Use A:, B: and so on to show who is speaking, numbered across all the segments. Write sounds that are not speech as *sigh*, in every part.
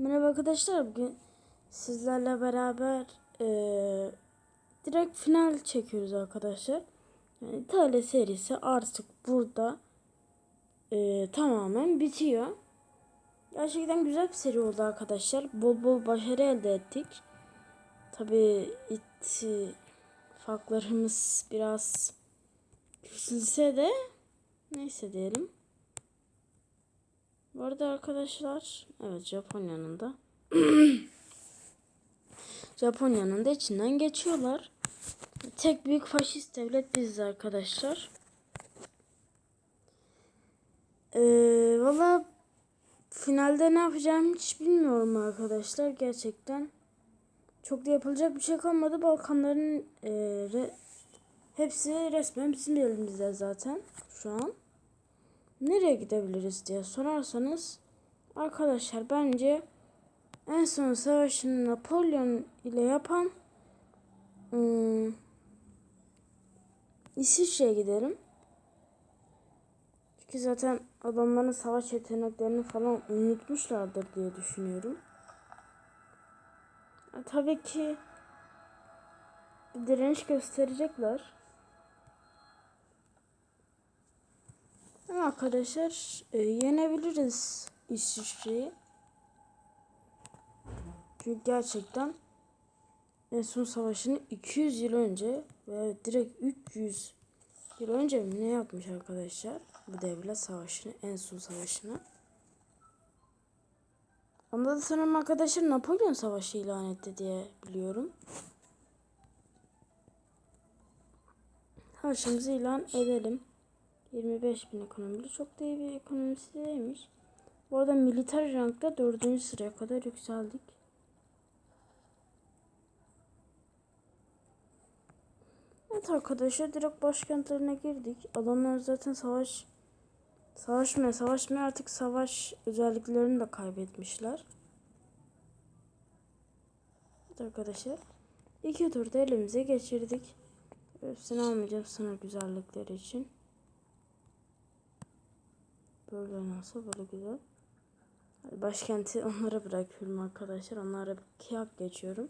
A: Merhaba arkadaşlar bugün sizlerle beraber eee, direkt final çekiyoruz arkadaşlar. Yani İtalya serisi artık burada eee, tamamen bitiyor. Gerçekten güzel bir seri oldu arkadaşlar. Bol bol başarı elde ettik. Tabi ittifaklarımız biraz küçülse de neyse diyelim. Bu arada arkadaşlar evet Japonya'nın da *clears throat* Japonya'nın da içinden geçiyorlar. Tek büyük faşist devlet biziz arkadaşlar. Ee, Valla finalde ne yapacağım hiç bilmiyorum arkadaşlar gerçekten. Çok da yapılacak bir şey kalmadı. Balkanların e, re- hepsi resmen bizim elimizde zaten şu an nereye gidebiliriz diye sorarsanız arkadaşlar bence en son savaşını Napolyon ile yapan ım, İsviçre'ye giderim. Çünkü zaten adamların savaş yeteneklerini falan unutmuşlardır diye düşünüyorum. E, tabii ki bir direniş gösterecekler. Arkadaşlar e, yenebiliriz İsviçre'yi. Çünkü gerçekten en son savaşını 200 yıl önce ve direkt 300 yıl önce mi ne yapmış arkadaşlar? Bu devlet savaşını, en son savaşını. Onda da sanırım arkadaşlar Napolyon Savaşı ilan etti diye biliyorum. Savaşımızı ilan edelim. 25 bin ekonomili çok da iyi bir ekonomisi değilmiş. Bu arada militer rankta 4. sıraya kadar yükseldik. Evet arkadaşlar direkt başkentlerine girdik. Adamlar zaten savaş savaşmaya savaşmaya artık savaş özelliklerini de kaybetmişler. Evet arkadaşlar iki turda elimize geçirdik. Hepsini almayacağım sana güzellikleri için. Böyle nasıl böyle güzel. Başkenti *laughs* onlara bırakıyorum arkadaşlar. Onlara kıyak geçiyorum.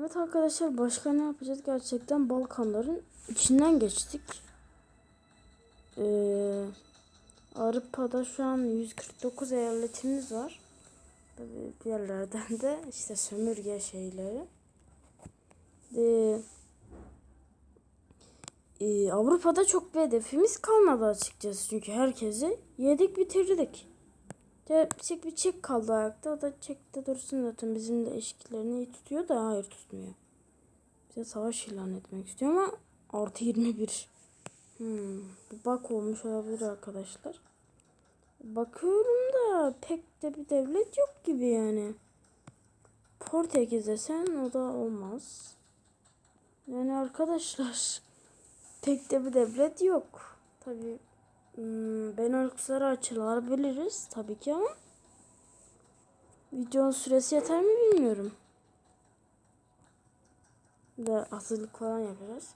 A: Evet arkadaşlar başka ne yapacağız? Gerçekten Balkanların içinden geçtik. Ee, Avrupa'da şu an 149 eyaletimiz var. Tabii bir yerlerden de işte sömürge şeyleri. Ee, ee, Avrupa'da çok bir hedefimiz kalmadı açıkçası. Çünkü herkesi yedik bitirdik. Çek bir çek kaldı ayakta. O da çekte dursun zaten. Bizim de eşkilerini iyi tutuyor da hayır tutmuyor. Bize savaş ilan etmek istiyor ama artı 21. Hmm, bir bak olmuş olabilir arkadaşlar. Bakıyorum da pek de bir devlet yok gibi yani. Portekiz desen o da olmaz. Yani arkadaşlar pek de bir devlet yok. Tabi hmm, Benelüks'lere açılabiliriz tabii ki ama videonun süresi yeter mi bilmiyorum. Ve hazırlık falan yapacağız.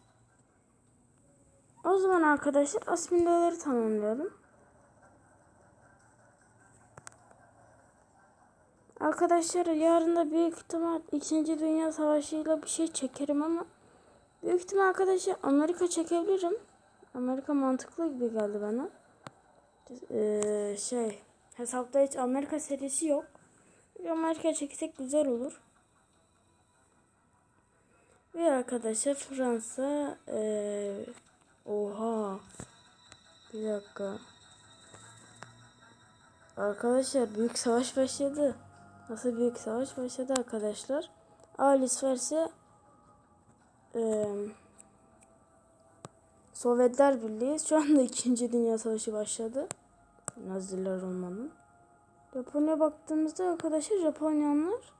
A: O zaman arkadaşlar asimileleri tamamlayalım. Arkadaşlar yarın da büyük ihtimal 2. Dünya Savaşı ile bir şey çekerim ama büyük ihtimal arkadaşlar Amerika çekebilirim. Amerika mantıklı gibi geldi bana. Ee, şey hesapta hiç Amerika serisi yok. Amerika çeksek güzel olur. Ve arkadaşlar Fransa ee, oha bir dakika Arkadaşlar büyük savaş başladı. Nasıl büyük savaş başladı arkadaşlar? Alice verse e, Sovyetler Birliği şu anda *laughs* 2. Dünya Savaşı başladı. Naziler olmanın. Japonya baktığımızda arkadaşlar Japonyanlar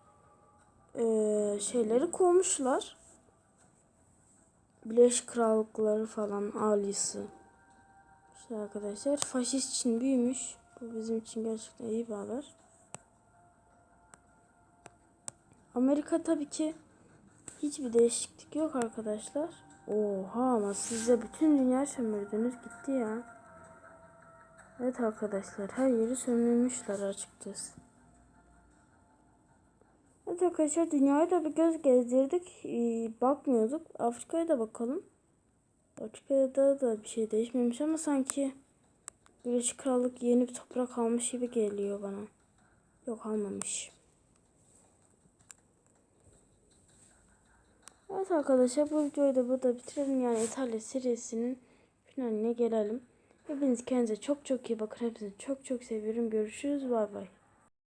A: e, şeyleri kovmuşlar. Birleşik Krallıkları falan alisi. İşte arkadaşlar faşist için büyümüş. Bu bizim için gerçekten iyi bir haber. Amerika tabii ki hiçbir değişiklik yok arkadaşlar. Oha ama siz de bütün dünya sömürdünüz gitti ya. Evet arkadaşlar her yeri sömürmüşler açıkçası. Evet arkadaşlar dünyayı da bir göz gezdirdik. Ee, bakmıyorduk. Afrika'ya da bakalım. Afrika'da da bir şey değişmemiş ama sanki Birleşik Krallık yeni bir toprak almış gibi geliyor bana. Yok almamış. Evet arkadaşlar bu videoyu da burada bitirelim. Yani İtalya serisinin finaline gelelim. Hepiniz kendinize çok çok iyi bakın. Hepinizi çok çok seviyorum. Görüşürüz. Bay bay.